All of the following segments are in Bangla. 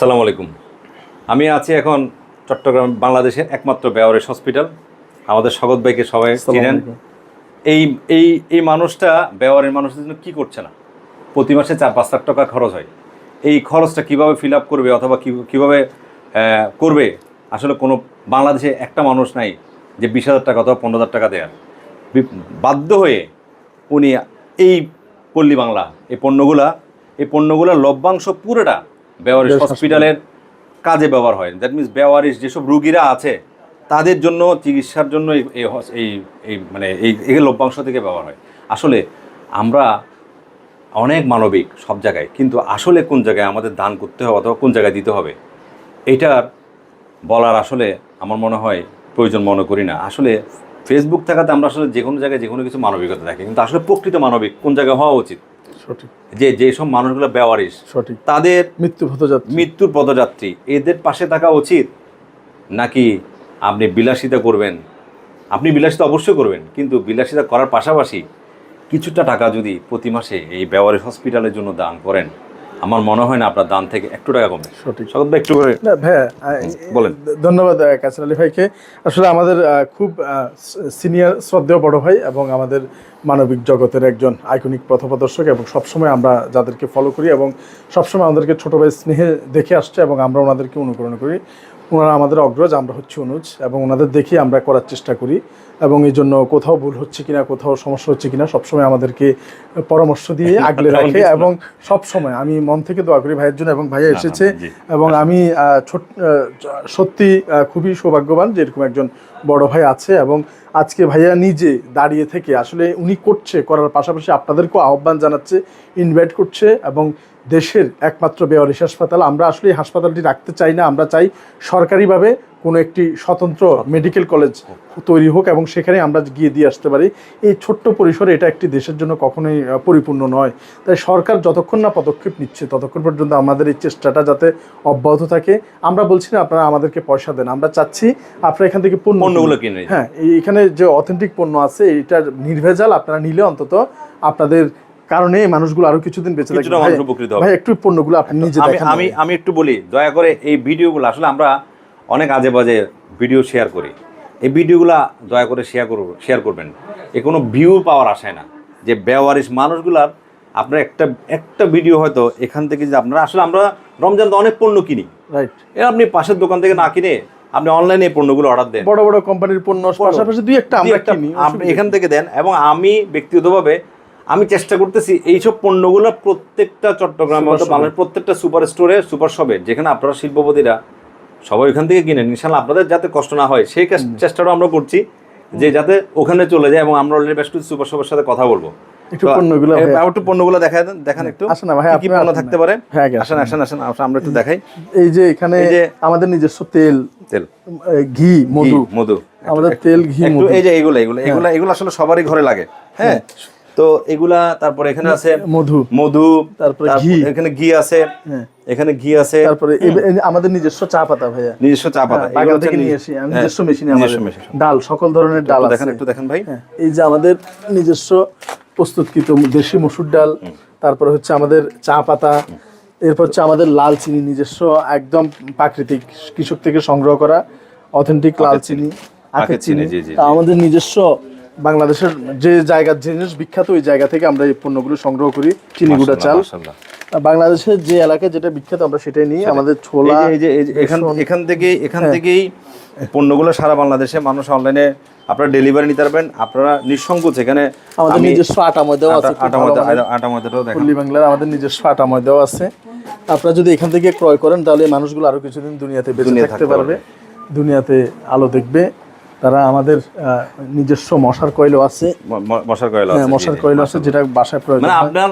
আসসালামু আলাইকুম। আমি আছি এখন চট্টগ্রাম বাংলাদেশের একমাত্র বেওয়ারিশ হসপিটাল। আমাদের স্বগত ভাইকে সবাই চিনেন। এই এই এই মানুষটা বেওয়ারের মানুষের জন্য কী করছে না? প্রতি মাসে চার পাঁচ লাখ টাকা খরচ হয়। এই খরচটা কীভাবে ফিল আপ করবে অথবা কী- কীভাবে করবে? আসলে কোনো বাংলাদেশে একটা মানুষ নাই যে বিশ হাজার টাকা অথবা পনেরো হাজার টাকা দেওয়ার বাধ্য হয়ে উনি এই পল্লী বাংলা এই পণ্যগুলা এই পণ্যগুলোর লভ্যাংশ পুরোটা বেওয়ারিশ হসপিটালের কাজে ব্যবহার হয়। দ্যাট মিনস বেওয়ারিশ যেসব রুগীরা আছে তাদের জন্য চিকিৎসার জন্য এই এই মানে এই এই লভ্যাংশ থেকে ব্যবহার হয়। আসলে আমরা অনেক মানবিক সব জায়গায় কিন্তু আসলে কোন জায়গায় আমাদের দান করতে হবে অথবা কোন জায়গায় দিতে হবে এটার বলার আসলে আমার মনে হয় প্রয়োজন মনে করি না। আসলে ফেসবুক থাকাতে আমরা আসলে যে কোনো জায়গায় যে কোনো কিছু মানবিকতা দেখি কিন্তু আসলে প্রকৃত মানবিক কোন জায়গায় হওয়া উচিত? যে যেসব মানুষগুলো বেওয়ারিশ সঠিক। তাদের মৃত্যু পথযাত্রী। মৃত্যুর পদযাত্রী এদের পাশে থাকা উচিত। নাকি আপনি বিলাসিতা করবেন? আপনি বিলাসিতা অবশ্যই করবেন কিন্তু বিলাসিতা করার পাশাপাশি কিছুটা টাকা যদি প্রতি মাসে এই বেওয়ারিস হসপিটালের জন্য দান করেন আমার মনে হয় না আপনার দাম থেকে একটু টাকা কমবে। সঠিক। একটু করে হ্যাঁ বলেন। ধন্যবাদ কাসির আলী ভাইকে। আসলে আমাদের খুব সিনিয়র শ্রদ্ধেয় বড় ভাই এবং আমাদের মানবিক জগতের একজন আইকনিক পথপ্রদর্শক এবং সবসময় আমরা যাদেরকে ফলো করি এবং সবসময় আমাদেরকে ছোটো ভাই স্নেহে দেখে আসছে এবং আমরা ওনাদেরকে অনুকরণ করি। ওনারা আমাদের অগ্রজ আমরা হচ্ছে অনুজ এবং ওনাদের দেখি আমরা করার চেষ্টা করি এবং এই জন্য কোথাও ভুল হচ্ছে কিনা কোথাও সমস্যা হচ্ছে কিনা সবসময় আমাদেরকে পরামর্শ দিয়ে আগলে রাখে এবং সব সময় আমি মন থেকে দোয়া করি ভাইয়ের জন্য এবং ভাইয়া এসেছে এবং আমি সত্যি খুবই সৌভাগ্যবান যে এরকম একজন বড় ভাই আছে এবং আজকে ভাইয়া নিজে দাঁড়িয়ে থেকে আসলে উনি করছে, করার পাশাপাশি আপনাদেরকেও আহ্বান জানাচ্ছে ইনভাইট করছে এবং দেশের একমাত্র বেওয়ারিশ হাসপাতাল। আমরা আসলে হাসপাতালটি রাখতে চাই না, আমরা চাই সরকারিভাবে কোনো একটি স্বতন্ত্র মেডিকেল কলেজ তৈরি হোক এবং সেখানে আমরা গিয়ে দিয়ে আসতে পারি। এই ছোট্ট পরিসরে এটা একটি দেশের জন্য কখনোই পরিপূর্ণ নয়। তাই সরকার যতক্ষণ না পদক্ষেপ নিচ্ছে ততক্ষণ পর্যন্ত আমাদের এই চেষ্টাটা যাতে অব্যাহত থাকে। আমরা বলছি না আপনারা আমাদেরকে পয়সা দেন। আমরা চাচ্ছি আপনারা এখান থেকে পণ্য পণ্যগুলো কিনে হ্যাঁ এখানে যে অথেন্টিক পণ্য আছে এটার নির্ভেজাল আপনারা নিলে অন্তত আপনাদের কারণে মানুষগুলো আরও কিছুদিন বেঁচে থাকবে। ভাই- একটু পণ্যগুলো আপনি নিজে দেখেন। আমি আমি একটু বলি দয়া করে এই ভিডিওগুলো আসলে আমরা অনেক আজে বাজে ভিডিও শেয়ার করি। এই ভিডিওগুলো দয়া করে শেয়ার করব শেয়ার করবেন। এ কোনো ভিউ পাওয়ার আশায় না। যে বেওয়ারিশ মানুষগুলার আপনার একটা একটা ভিডিও হয়তো এখান থেকে যে আপনারা আসলে আমরা রমজান তো অনেক পণ্য কিনি। রাইট এ আপনি পাশের দোকান থেকে না কিনে আপনি অনলাইনে এই পণ্যগুলো অর্ডার দেন। বড় বড় কোম্পানির পণ্য পাশাপাশি দুই একটা আমরা একটা আপনি এখান থেকে দেন এবং আমি ব্যক্তিগতভাবে আমি চেষ্টা করতেছি এইসব পণ্যগুলো প্রত্যেকটা চট্টগ্রামে প্রত্যেকটা সুপার স্টোরে সুপার শপে যেখানে আপনারা শিল্পপতিরা সবাই ওইখান থেকে কিনেন। ইনশাল্লাহ আপনাদের যাতে কষ্ট না হয় সেই চেষ্টাটাও আমরা করছি যে যাতে ওখানে চলে যায় এবং আমরা অলরেডি বেশ কিছু সুপার শপের সাথে কথা বলব। একটু তো, পণ্যগুলো এ, একটু পণ্যগুলো দেখায় দেন দেখান একটু। আসেন না ভাই, কি কি পণ্য থাকতে পারে? হ্যাঁ, আসেন আসেন। আসেন আসেন, আমরা একটু দেখাই। এই যে এখানে যে- আমাদের নিজস্ব তেল তেল। ঘি মধু। মধু। আমাদের তেল ঘি মধু। এই যে এগুলো এগুলো এগুলো এগুলো আসলে সবারই ঘরে লাগে। হ্যাঁ? তো এগুলা তারপরে এখানে আছে মধু মধু তারপরে ঘি। এখানে ঘি আছে হ্যাঁ। এখানে ঘি আছে। তারপরে আমাদের নিজস্ব চা পাতা ভাইয়া। নিজস্ব চা পাতা হ্যাঁ, বাগান থেকে নিয়ে এসি আমি নিজস্ব মেশিনে আমাদের ডাল সকল ধরনের ডাল দেখেন একটু দেখেন ভাই। হ্যাঁ, এই যে আমাদের নিজস্ব প্রস্তুতকৃত দেশি মসুর ডাল তারপরে হচ্ছে আমাদের চা পাতা এরপর হচ্ছে আমাদের লাল চিনি নিজস্ব একদম প্রাকৃতিক কৃষক থেকে সংগ্রহ করা অথেন্টিক লাল চিনি আখের চিনি আমাদের নিজস্ব বাংলাদেশের যে জায়গার জিনিস বিখ্যাত ওই জায়গা থেকে আমরা এই পণ্যগুলো সংগ্রহ করি চিনি গুঁড়া চাল। বাংলাদেশের যে এলাকায় যেটা বিখ্যাত আমরা সেটাই নিই। আমাদের ছোলা এই যে এখান এখান থেকে এখান থেকেই পণ্যগুলো সারা বাংলাদেশে মানুষ অনলাইনে আপনারা ডেলিভারি নিতে পারবেন। আপনারা নিঃসংকোচ এখানে আমাদের আমি নিজস্ব আটা ময়দাও আছে আটা- ময়দা আটা ময়দাটাও দেখেন পল্লী বাংলার আমাদের নিজস্ব আটা ময়দাও আছে। আপনারা যদি এখান থেকে ক্রয় করেন তাহলে মানুষগুলো আরও কিছুদিন দুনিয়াতে বেঁচে থাকতে পারবে। দুনিয়াতে আলো দেখবে। তারা আমাদের নিজস্ব মশার কয়লো আছে। ম- ম- মশার কয়লা হ্যাঁ আছে, মশার কয়লো আছে যেটা বাসায় প্রয়োজন মানে আপনার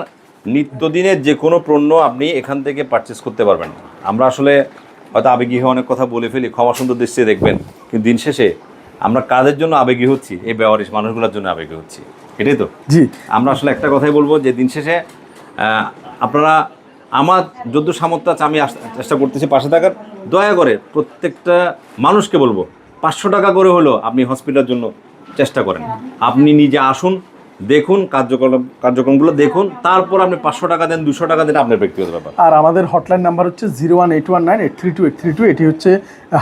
নিত্যদিনের যে কোনো পণ্য আপনি এখান থেকে পারচেস করতে পারবেন। আমরা আসলে হয়তো আবেগী হয়ে অনেক কথা বলে ফেলি ক্ষমা সুন্দর দৃষ্টিতে দেখবেন। কিন্তু দিন শেষে আমরা কাজের জন্য আবেগী হচ্ছি? এই ব্যবহারিক মানুষগুলোর জন্য আবেগী হচ্ছি। এটাই তো? জি। আমরা আসলে একটা কথাই বলব যে দিন শেষে আপনারা আমার যদ্দূর সামর্থ্য আছে আমি চেষ্টা করতেছি পাশে থাকার। দয়া করে প্রত্যেকটা মানুষকে বলব পাঁচশো টাকা করে হলেও আপনি হসপিটালের জন্য চেষ্টা করেন। আপনি নিজে আসুন দেখুন কার্যক্রম কার্যক্রমগুলো দেখুন তারপর আপনি পাঁচশো টাকা দেন দুশো টাকা দেন আপনার ব্যক্তিগত ব্যাপার। আর আমাদের হটলাইন নাম্বার হচ্ছে zero one eight one nine eight three two eight three two এটি হচ্ছে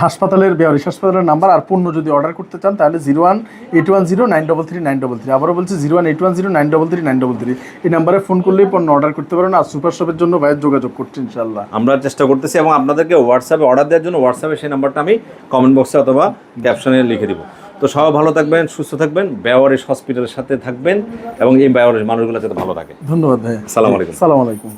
হাসপাতালের বেয়ারিশ হাসপাতালের নাম্বার আর পণ্য যদি অর্ডার করতে চান তাহলে zero one eight one zero nine double three nine double three. আবারও বলছি zero one eight one zero nine double three nine double three. এই নাম্বারে ফোন করলেই পণ্য অর্ডার করতে পারেন আর সুপার শপের জন্য ভাইয়ের যোগাযোগ করছি ইনশাল্লাহ আমরা চেষ্টা করতেছি এবং আপনাদেরকে হোয়াটসঅ্যাপে অর্ডার দেওয়ার জন্য হোয়াটসঅ্যাপে সেই নাম্বারটা আমি কমেন্ট বক্সে অথবা ক্যাপশনে লিখে দিব। তো সবাই ভালো থাকবেন সুস্থ থাকবেন বেওয়ারিশ হসপিটালের সাথে থাকবেন এবং এই বেওয়ারিশ মানুষগুলো যাতে ভালো থাকে। ধন্যবাদ ভাই সালাম আলাইকুম। সালাম আলাইকুম।